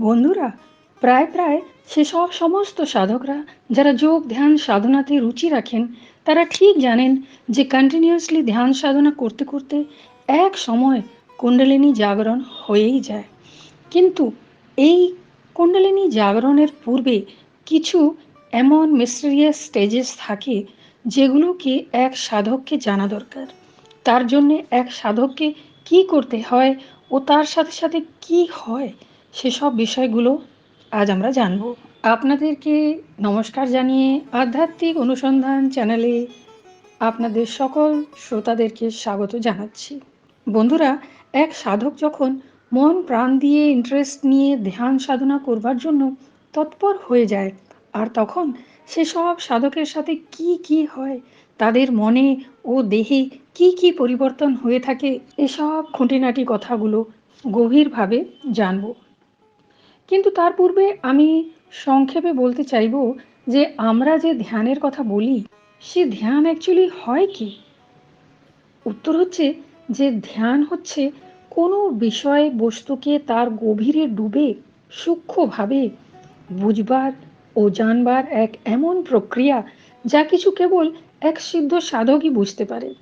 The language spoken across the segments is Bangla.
বন্ধুরা, প্রায় প্রায় সেসব সমস্ত সাধকরা যারা যোগ, ধ্যান, সাধনাতে রুচি রাখেন, তারা ঠিক জানেন যে কন্টিনিউয়াসলি ধ্যান, সাধনা করতে করতে এক সময় কুণ্ডলিনী জাগরণ হয়েই যায়। কিন্তু এই কুণ্ডলিনী জাগরণের পূর্বে কিছু এমন মিস্টেরিয়াস স্টেজেস থাকে যেগুলোকে এক সাধককে জানা দরকার। তার জন্যে এক সাধককে কি করতে হয় ও তার সাথে সাথে কি হয় সেসব বিষয়গুলো আজ আমরা জানব। আপনাদেরকে নমস্কার জানিয়ে আধ্যাত্মিক অনুসন্ধান চ্যানেলে আপনাদের সকল শ্রোতাদেরকে স্বাগত জানাচ্ছি। বন্ধুরা, এক সাধক যখন মন প্রাণ দিয়ে ইন্টারেস্ট নিয়ে ধ্যান সাধনা করবার জন্য তৎপর হয়ে যায়, আর তখন সেসব সাধকের সাথে কি কি হয়, তাদের মনে ও দেহে কি কি পরিবর্তন হয়ে থাকে, এসব খুঁটিনাটি কথাগুলো গভীরভাবে জানব। কিন্তু তার পূর্বে আমি সংক্ষেপে বলতে চাইব যে আমরা যে ধ্যানের কথা বলি, সে ধ্যান অ্যাকচুয়ালি হয় কি? উত্তর হচ্ছে যে ধ্যান হচ্ছে কোনো বিষয় বস্তুকে তার গভীরে ডুবে সূক্ষ্মভাবে বুঝবার ও জানবার এক এমন প্রক্রিয়া যা কিছু কেবল এক সিদ্ধ সাধকই বুঝতে পারে।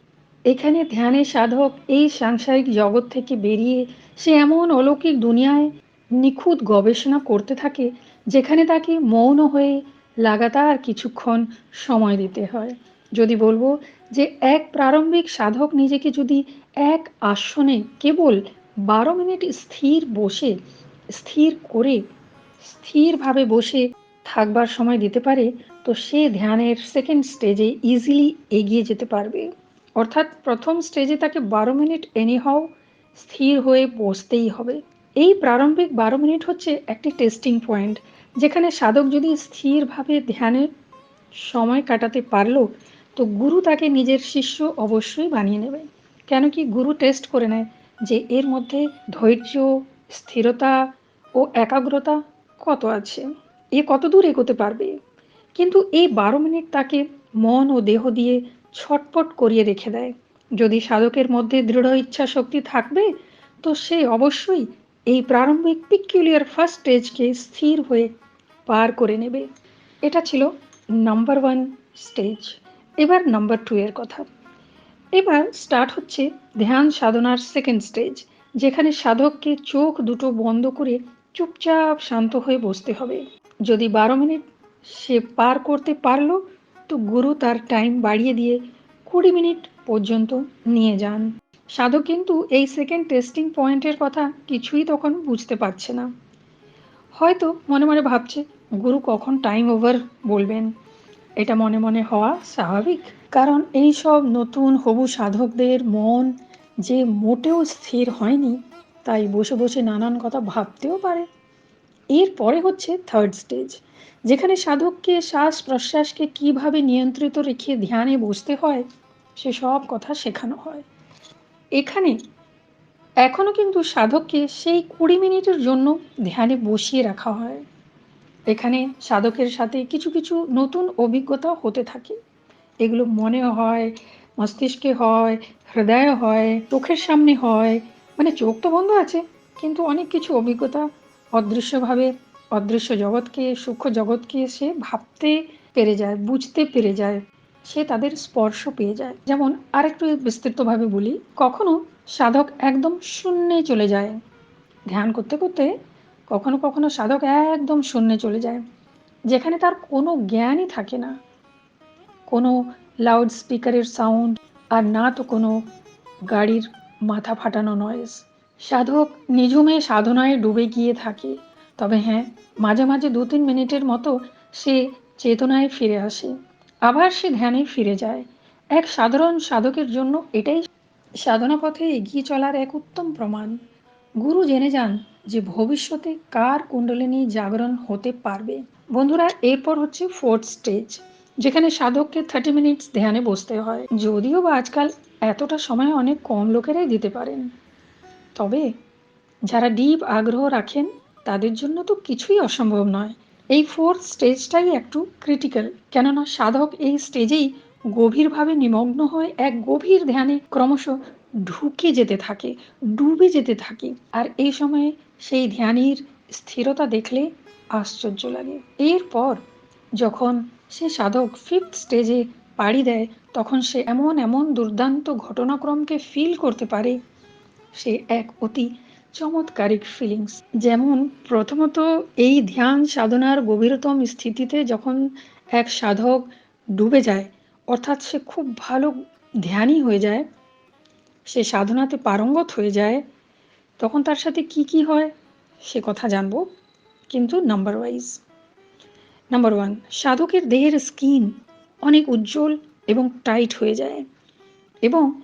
এখানে ধ্যানে সাধক এই সাংসারিক জগৎ থেকে বেরিয়ে সে এমন অলৌকিক দুনিয়ায় নিখুঁত গবেষণা করতে থাকে, যেখানে তাকে মৌন হয়ে লাগাতার কিছুক্ষণ সময় দিতে হয়। যদি বলব যে এক প্রারম্ভিক সাধক নিজেকে যদি এক আসনে কেবল বারো মিনিট স্থির বসে, স্থির করে, স্থিরভাবে বসে থাকবার সময় দিতে পারে, তো সে ধ্যানের সেকেন্ড স্টেজে ইজিলি এগিয়ে যেতে পারবে। অর্থাৎ প্রথম স্টেজে তাকে বারো মিনিট এনিহাও স্থির হয়ে বসতেই হবে। এই প্রারম্ভিক বারো মিনিট হচ্ছে একটি টেস্টিং পয়েন্ট যেখানে সাধক যদি স্থিরভাবে ধ্যানে সময় কাটাতে পারল, তো গুরু তাকে নিজের শিষ্য অবশ্যই বানিয়ে নেবে। কেন কি গুরু টেস্ট করে নেয় যে এর মধ্যে ধৈর্য, স্থিরতা ও একাগ্রতা কত আছে? এ কত দূর এগোতে পারবে? কিন্তু এই বারো মিনিট তাকে মন ও দেহ দিয়ে ছটপট করিয়ে রেখে দেয়। যদি সাধকের মধ্যে দৃঢ় ইচ্ছা শক্তি থাকবে, তো সে অবশ্যই এই প্রারম্ভিক পিকিউলিয়ার ফার্স্ট স্টেজকে স্থির হয়ে পার করে নেবে। এটা ছিল নাম্বার ওয়ান স্টেজ এবার নাম্বার টু এর কথা। এবার স্টার্ট হচ্ছে ধ্যান সাধনার সেকেন্ড স্টেজ যেখানে সাধককে চোখ দুটো বন্ধ করে চুপচাপ শান্ত হয়ে বসতে হবে। যদি বারো মিনিট সে পার করতে পারল, তো গুরু তার টাইম বাড়িয়ে দিয়ে কুড়ি মিনিট পর্যন্ত নিয়ে যান। সাধক কিন্তু এই সেকেন্ড টেস্টিং পয়েন্টের কথা কিছুই তখন বুঝতে পারছে না। হয়তো মনে মনে ভাবছে, গুরু কখন টাইম ওভার বলবেন? এটা মনে মনে হওয়া স্বাভাবিক। কারণ এই সব নতুন হবু সাধকদের মন যে মোটেও স্থির হয়নি, তাই বসে বসে নানান কথা ভাবতেও পারে। এরপরে হচ্ছে থার্ড স্টেজ যেখানে সাধককে শ্বাস প্রশ্বাসকে কীভাবে নিয়ন্ত্রিত রেখে ধ্যানে বসতে হয়, সে সব কথা শেখানো হয়। এখানে? এখনও কিন্তু সাধককে সেই কুড়ি মিনিটের জন্য ধ্যানে বসিয়ে রাখা হয়। এখানে সাধকের সাথে কিছু কিছু নতুন অভিজ্ঞতা হতে থাকে। এগুলো মনে হয়, মস্তিষ্কে হয় হৃদয়ে হয়, চোখের সামনে হয়। মানে চোখ তো বন্ধ আছে, কিন্তু অনেক কিছু অভিজ্ঞতা অদৃশ্যভাবে, অদৃশ্য জগৎকে, সূক্ষ্ম জগৎকে সে ভাবতে পেরে যায়, বুঝতে পেরে যায়। সে তাদের স্পর্শ পেয়ে যায়। যেমন আরেকটু বিস্তৃতভাবে বলি, কখনো সাধক একদম শূন্যে চলে যায়। ধ্যান করতে করতে কখনো কখনো সাধক একদম শূন্যে চলে যায়, যেখানে তার কোনো জ্ঞানই থাকে না। কোনো লাউড স্পিকারের সাউন্ড আর না তো কোনো গাড়ির মাথা ফাটানো নয়েজ সাধক নিঝুমে সাধনায় ডুবে গিয়ে থাকে, তবে হ্যাঁ মাঝে মাঝে দু তিন মিনিটের মতো সে চেতনায় ফিরে আসে। আবার সে ধ্যানে ফিরে যায়। এক সাধারণ সাধকের জন্য এটাই সাধনা পথে এগিয়ে চলার এক উত্তম প্রমাণ। গুরু জেনে যান যে ভবিষ্যতে কার কুণ্ডলিনী জাগরণ হতে পারবে। বন্ধুরা, এরপর হচ্ছে ফোর্থ স্টেজ যেখানে সাধককে থার্টি মিনিটস ধ্যানে বসতে হয়। যদিও বা আজকাল এতটা সময় অনেক কম লোকেরাই দিতে পারেন। তবে যারা ডিপ আগ্রহ রাখেন, তাদের জন্য তো কিছুই অসম্ভব নয়। এই ফোর্থ স্টেজটাই একটু ক্রিটিক্যাল কেননা সাধক এই স্টেজেই গভীরভাবে নিমগ্ন হয়ে এক গভীর ধ্যানে ক্রমশ ঢুকে যেতে থাকে, ডুবে যেতে থাকে। আর এই সময়ে সেই ধ্যানের স্থিরতা দেখলে আশ্চর্য লাগে। এরপর যখন সে সাধক ফিফথ স্টেজে পাড়ি দেয়, তখন সে এমন এমন দুর্দান্ত ঘটনাক্রমকে ফিল করতে পারে, সে এক অতি চমৎকারিক ফিলিংস যেমন, প্রথমত, এই ধ্যান সাধনার গভীরতম স্থিতিতে যখন এক সাধক ডুবে যায়, অর্থাৎ সে খুব ভালো ধ্যানই হয়ে যায়, সে সাধনাতে পারঙ্গত হয়ে যায়, তখন তার সাথে কি কি হয়, সে কথা জানব। কিন্তু নাম্বার ওয়াইজ নাম্বার ওয়ান সাধকের দেহের স্কিন অনেক উজ্জ্বল এবং টাইট হয়ে যায় এবং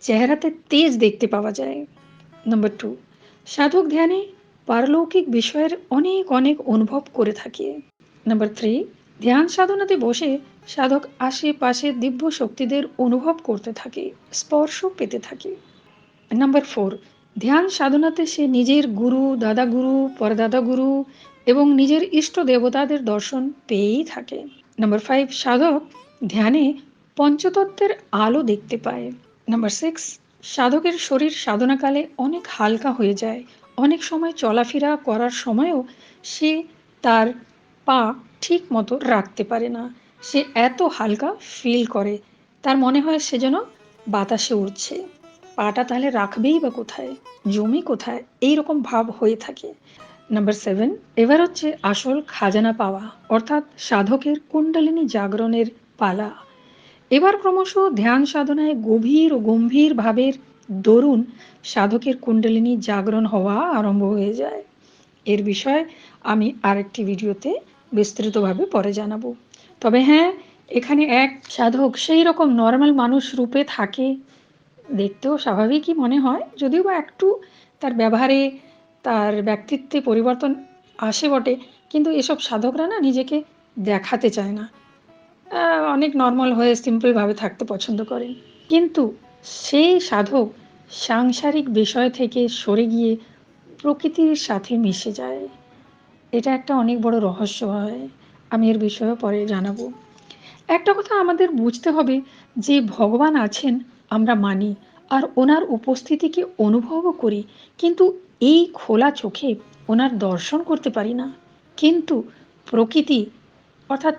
চেহারাতে তেজ দেখতে পাওয়া যায়। নাম্বার টু সাধক ধ্যানে পারলৌকিক বিষয়ের অনেক অনেক অনুভব করে থাকে। নাম্বার থ্রি ধ্যান সাধনাতে বসে সাধক আশেপাশে দিব্য শক্তিদের অনুভব করতে থাকে, স্পর্শ পেতে থাকে। নাম্বার ফোর ধ্যান সাধনাতে সে নিজের গুরু, দাদা গুরু, পরদাদা গুরু এবং নিজের ইষ্ট দেবতাদের দর্শন পেয়েই থাকে। নাম্বার ফাইভ সাধক ধ্যানে পঞ্চতত্ত্বের আলো দেখতে পায়। নাম্বার সিক্স সাধকের শরীর সাধনাকালে অনেক হালকা হয়ে যায়। অনেক সময় চলাফেরা করার সময়ও সে তার পা ঠিক মতো রাখতে পারে না। সে এত হালকা ফিল করে, তার মনে হয় সে যেন বাতাসে উড়ছে। পাটা তাহলে রাখবেই বা কোথায়? জমি কোথায়? এই রকম ভাব হয়ে থাকে। নাম্বার সেভেন এবার হচ্ছে আসল খাজানা পাওয়া, অর্থাৎ সাধকের কুণ্ডলিনী জাগরণের পালা। এবার ক্রমশ ধ্যান সাধনায় গভীর ও গম্ভীর ভাবের দরুন সাধকের কুণ্ডলিনী জাগরণ হওয়া আরম্ভ হয়ে যায়। এর বিষয়ে আমি আরেকটি ভিডিওতে বিস্তৃতভাবে পরে জানাব। তবে হ্যাঁ এখানে এক সাধক সেই রকম নর্মাল মানুষ রূপে থাকে, দেখতেও স্বাভাবিকই মনে হয়, যদিও বা একটু তার ব্যবহারে তার ব্যক্তিত্বে পরিবর্তন আসে বটে, কিন্তু এসব সাধকরা না নিজেকে দেখাতে চায় না। অনেক নর্মাল হয়ে সিম্পলভাবে থাকতে পছন্দ করেন। কিন্তু সেই সাধক সাংসারিক বিষয় থেকে সরে গিয়ে প্রকৃতির সাথে মিশে যায়। এটা একটা অনেক বড় রহস্য হয়। আমি এর বিষয়ে পরে জানাব। একটা কথা আমাদের বুঝতে হবে যে ভগবান আছেন, আমরা মানি, আর ওনার উপস্থিতিকে অনুভবও করি, কিন্তু এই খোলা চোখে ওনার দর্শন করতে পারি না। কিন্তু প্রকৃতি, অর্থাৎ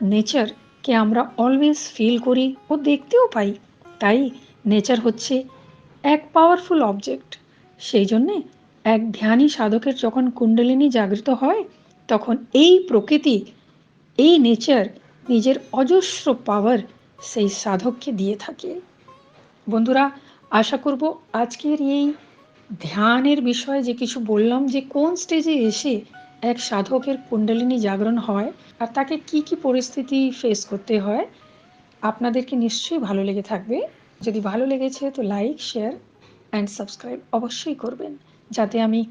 নেচারকে আমরা অলওয়েজ ফিল করি ও দেখতেও পাই। তাই নেচার হচ্ছে এক পাওয়ারফুল অবজেক্ট সেই জন্যে এক ধ্যানী সাধকের যখন কুণ্ডলিনী জাগৃত হয়, তখন এই প্রকৃতি, এই নেচার নিজের অজস্র পাওয়ার সেই সাধককে দিয়ে থাকে। বন্ধুরা, আশা করব আজকের এই ধ্যানের বিষয়ে যে কিছু বললাম, যে কোন স্টেজে এসে এক সাধকের কুণ্ডলিনী জাগরণ হয় আর তাকে কি কি পরিস্থিতি ফেস করতে হয়, আপনাদেরকে নিশ্চয়ই ভালো লেগে থাকবে। যদি ভালো লেগেছে তো লাইক শেয়ার অ্যান্ড সাবস্ক্রাইব অবশ্যই করবেন, যাতে আমি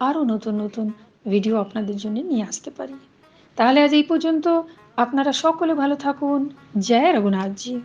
আরও নতুন নতুন ভিডিও আপনাদের জন্য নিয়ে আসতে পারি। তাহলে আজ এই পর্যন্ত, আপনারা সকলে ভালো থাকুন। জয় রঘুনাথজি।